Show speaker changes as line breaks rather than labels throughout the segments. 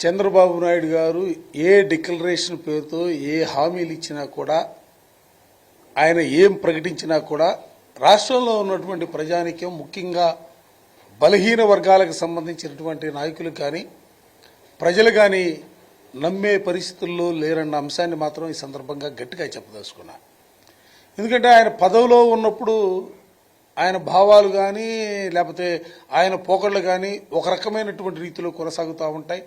చంద్రబాబు నాయుడు గారు ఏ డిక్లరేషన్ పేరుతో ఏ హామీలు ఇచ్చినా కూడా ఆయన ఏం ప్రకటించినా కూడా రాష్ట్రంలో ఉన్నటువంటి ప్రజానిక్యం ముఖ్యంగా బలహీన వర్గాలకు సంబంధించినటువంటి నాయకులు కానీ ప్రజలు కానీ నమ్మే పరిస్థితుల్లో లేరన్న అంశాన్ని మాత్రం ఈ సందర్భంగా గట్టిగా చెప్పదలుచుకున్నా. ఎందుకంటే ఆయన పదవిలో ఉన్నప్పుడు ఆయన భావాలు కానీ లేకపోతే ఆయన పోకళ్ళు కానీ ఒక రకమైనటువంటి రీతిలో కొనసాగుతూ ఉంటాయి.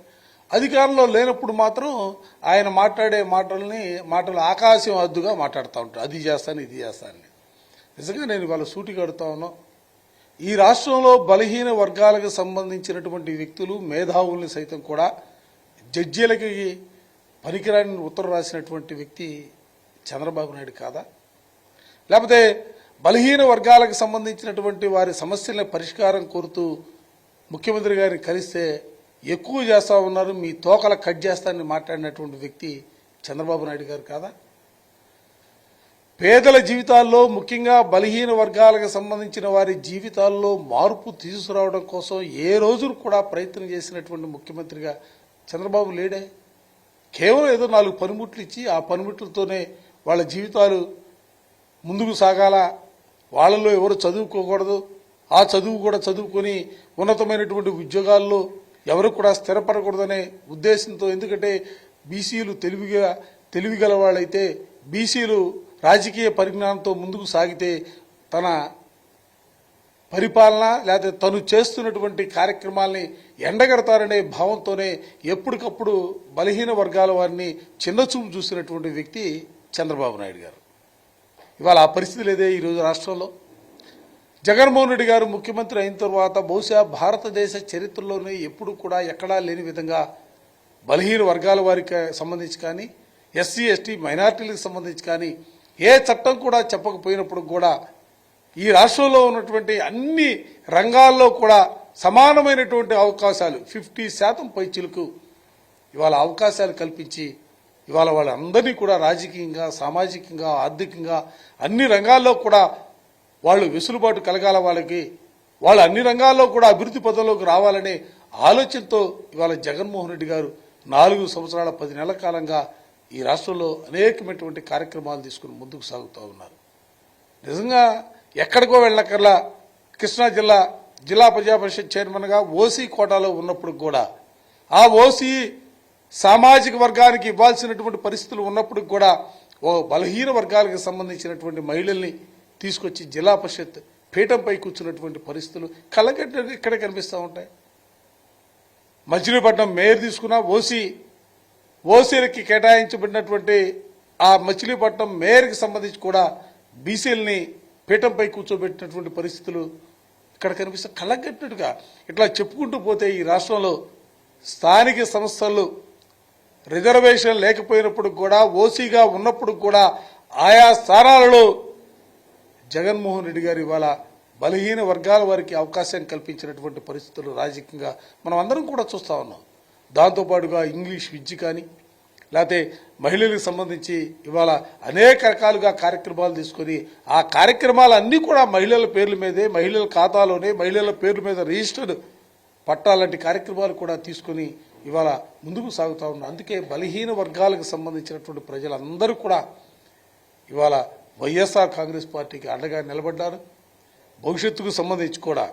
అధికారంలో లేనప్పుడు మాత్రం ఆయన మాట్లాడే మాటల్ని మాటలు ఆకాశం అద్దుగా మాట్లాడుతూ ఉంటారు. అది చేస్తాను ఇది చేస్తాను. నిజంగా నేను వాళ్ళ సూటి కడుతా ఉన్నాను ఈ రాష్ట్రంలో బలహీన వర్గాలకు సంబంధించినటువంటి వ్యక్తులు మేధావుల్ని సైతం కూడా జడ్జీలకి పనికిరాని ఉత్తరం రాసినటువంటి వ్యక్తి చంద్రబాబు నాయుడు కాదా? లేకపోతే బలహీన వర్గాలకు సంబంధించినటువంటి వారి సమస్యల పరిష్కారం కోరుతూ ముఖ్యమంత్రి గారిని కలిస్తే ఎక్కువ చేస్తా ఉన్నారు మీ తోకల కట్ చేస్తానని మాట్లాడినటువంటి వ్యక్తి చంద్రబాబు నాయుడు గారు కాదా? పేదల జీవితాల్లో ముఖ్యంగా బలహీన వర్గాలకు సంబంధించిన వారి జీవితాల్లో మార్పు తీసుకురావడం కోసం ఏ రోజు కూడా ప్రయత్నం చేసినటువంటి ముఖ్యమంత్రిగా చంద్రబాబు లేడే? కేవలం ఏదో నాలుగు పనిముట్లు ఇచ్చి ఆ పనిముట్లతోనే వాళ్ళ జీవితాలు ముందుకు సాగాల? వాళ్ళలో ఎవరు చదువుకోకూడదు? ఆ చదువు కూడా చదువుకొని ఉన్నతమైనటువంటి ఉద్యోగాల్లో ఎవరు కూడా స్థిరపడకూడదనే ఉద్దేశంతో ఎందుకంటే బీసీలు తెలివిగా తెలివిగల వాళ్ళైతే బీసీలు రాజకీయ పరిజ్ఞానంతో ముందుకు సాగితే తన పరిపాలన లేకపోతే తను చేస్తున్నటువంటి కార్యక్రమాల్ని ఎండగడతారనే భావంతోనే ఎప్పటికప్పుడు బలహీన వర్గాల వారిని చిన్నచూపు చూసినటువంటి వ్యక్తి చంద్రబాబు నాయుడు గారు. ఇవాళ ఆ పరిస్థితి లేదే ఈరోజు రాష్ట్రంలో? జగన్మోహన్ రెడ్డి గారు ముఖ్యమంత్రి అయిన తర్వాత బహుశా భారతదేశ చరిత్రలోనే ఎప్పుడు కూడా ఎక్కడా లేని విధంగా బలహీన వర్గాల వారికి సంబంధించి కానీ ఎస్సీ ఎస్టీ మైనార్టీలకు సంబంధించి కానీ ఏ చట్టం కూడా చెప్పకపోయినప్పుడు కూడా ఈ రాష్ట్రంలో ఉన్నటువంటి అన్ని రంగాల్లో కూడా సమానమైనటువంటి అవకాశాలు ఫిఫ్టీ శాతం పైచులకు ఇవాళ అవకాశాలు కల్పించి ఇవాళ వాళ్ళందరినీ కూడా రాజకీయంగా సామాజికంగా ఆర్థికంగా అన్ని రంగాల్లో కూడా వాళ్ళు వెసులుబాటు కలగాల వాళ్ళకి వాళ్ళు అన్ని రంగాల్లో కూడా అభివృద్ధి పదంలోకి రావాలనే ఆలోచనతో ఇవాళ జగన్మోహన్ రెడ్డి గారు నాలుగు సంవత్సరాల పది నెలల కాలంగా ఈ రాష్ట్రంలో అనేకమైనటువంటి కార్యక్రమాలు తీసుకుని ముందుకు సాగుతూ ఉన్నారు. నిజంగా ఎక్కడికో వెళ్ళక్కర్లా కృష్ణా జిల్లా జిల్లా ప్రజా పరిషత్ చైర్మన్గా ఓసీ కోటాలో ఉన్నప్పుడు కూడా ఆ ఓసీ సామాజిక వర్గానికి ఇవ్వాల్సినటువంటి పరిస్థితులు ఉన్నప్పుడు కూడా ఓ బలహీన వర్గాలకు సంబంధించినటువంటి మహిళల్ని తీసుకొచ్చి జిల్లా పరిషత్ పీఠంపై కూర్చున్నటువంటి పరిస్థితులు కళ్ళగట్ట ఇక్కడే కనిపిస్తూ ఉంటాయి. మచిలీపట్నం మేయర్ తీసుకున్న ఓసీ ఓసీలకి కేటాయించబడినటువంటి ఆ మచిలీపట్నం మేయర్కి సంబంధించి కూడా బీసీలని పీఠంపై కూర్చోబెట్టినటువంటి పరిస్థితులు ఇక్కడ కనిపిస్తే కళ్ళగట్టినట్టుగా ఇట్లా చెప్పుకుంటూ పోతే ఈ రాష్ట్రంలో స్థానిక సంస్థలు రిజర్వేషన్ లేకపోయినప్పుడు కూడా ఓసీగా ఉన్నప్పుడు కూడా ఆయా స్థానాలలో జగన్మోహన్ రెడ్డి గారు ఇవాళ బలహీన వర్గాల వారికి అవకాశం కల్పించినటువంటి పరిస్థితులు రాజకీయంగా మనం అందరం కూడా చూస్తా ఉన్నాం. దాంతోపాటుగా ఇంగ్లీష్ విద్య కానీ లేకపోతే మహిళలకు సంబంధించి ఇవాళ అనేక రకాలుగా కార్యక్రమాలు తీసుకొని ఆ కార్యక్రమాలన్నీ కూడా మహిళల పేర్ల మీదే మహిళల ఖాతాలోనే మహిళల పేర్ల మీద రిజిస్టర్డ్ పట్టాలంటి కార్యక్రమాలు కూడా తీసుకొని ఇవాళ ముందుకు సాగుతూ ఉన్నాం. అందుకే బలహీన వర్గాలకు సంబంధించినటువంటి ప్రజలందరూ కూడా ఇవాళ వైఎస్ఆర్ కాంగ్రెస్ పార్టీకి అండగా నిలబడ్డారు. భవిష్యత్తుకు సంబంధించి కూడా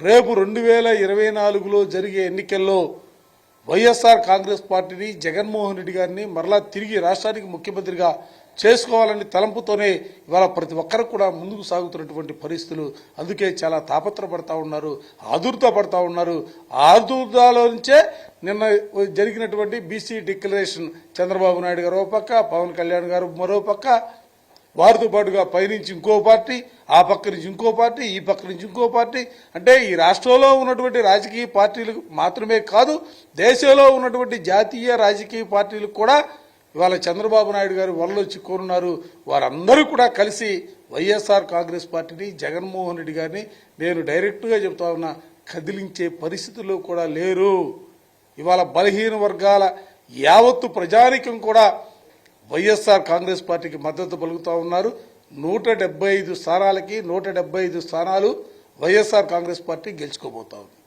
రేపు రెండు వేల ఇరవై నాలుగులో జరిగే ఎన్నికల్లో వైఎస్ఆర్ కాంగ్రెస్ పార్టీని జగన్మోహన్ రెడ్డి గారిని మరలా తిరిగి రాష్ట్రానికి ముఖ్యమంత్రిగా చేసుకోవాలని తలంపుతోనే ఇవాళ ప్రతి ఒక్కరు కూడా ముందుకు సాగుతున్నటువంటి పరిస్థితులు. అందుకే చాలా తాపత్రపడతా ఉన్నారు ఆదుర్త పడతా ఉన్నారు ఆదుర్దాలో నుంచే నిన్న జరిగినటువంటి బీసీ డిక్లరేషన్ చంద్రబాబు నాయుడు గారు ఓ పక్క పవన్ కళ్యాణ్ గారు మరో పక్క వారితో పాటుగా పైనుంచి ఇంకో పార్టీ ఆ పక్క నుంచి ఇంకో పార్టీ ఈ పక్క నుంచి ఇంకో పార్టీ. అంటే ఈ రాష్ట్రంలో ఉన్నటువంటి రాజకీయ పార్టీలు మాత్రమే కాదు దేశంలో ఉన్నటువంటి జాతీయ రాజకీయ పార్టీలు కూడా ఇవాళ చంద్రబాబు నాయుడు గారు వలలో చిక్కున్నారు వారందరూ కూడా కలిసి వైఎస్ఆర్ కాంగ్రెస్ పార్టీని జగన్మోహన్ రెడ్డి గారిని నేను డైరెక్ట్గా చెబుతా ఉన్నా కదిలించే పరిస్థితుల్లో కూడా లేరు. ఇవాళ బలహీన వర్గాల యావత్తు ప్రజానికం కూడా వైఎస్ఆర్ కాంగ్రెస్ పార్టీకి మద్దతు పలుకుతా ఉన్నారు. నూట డెబ్బై ఐదు స్థానాలకి నూట డెబ్బై ఐదు స్థానాలు వైఎస్ఆర్ కాంగ్రెస్ పార్టీ గెలుచుకోబోతా ఉంది.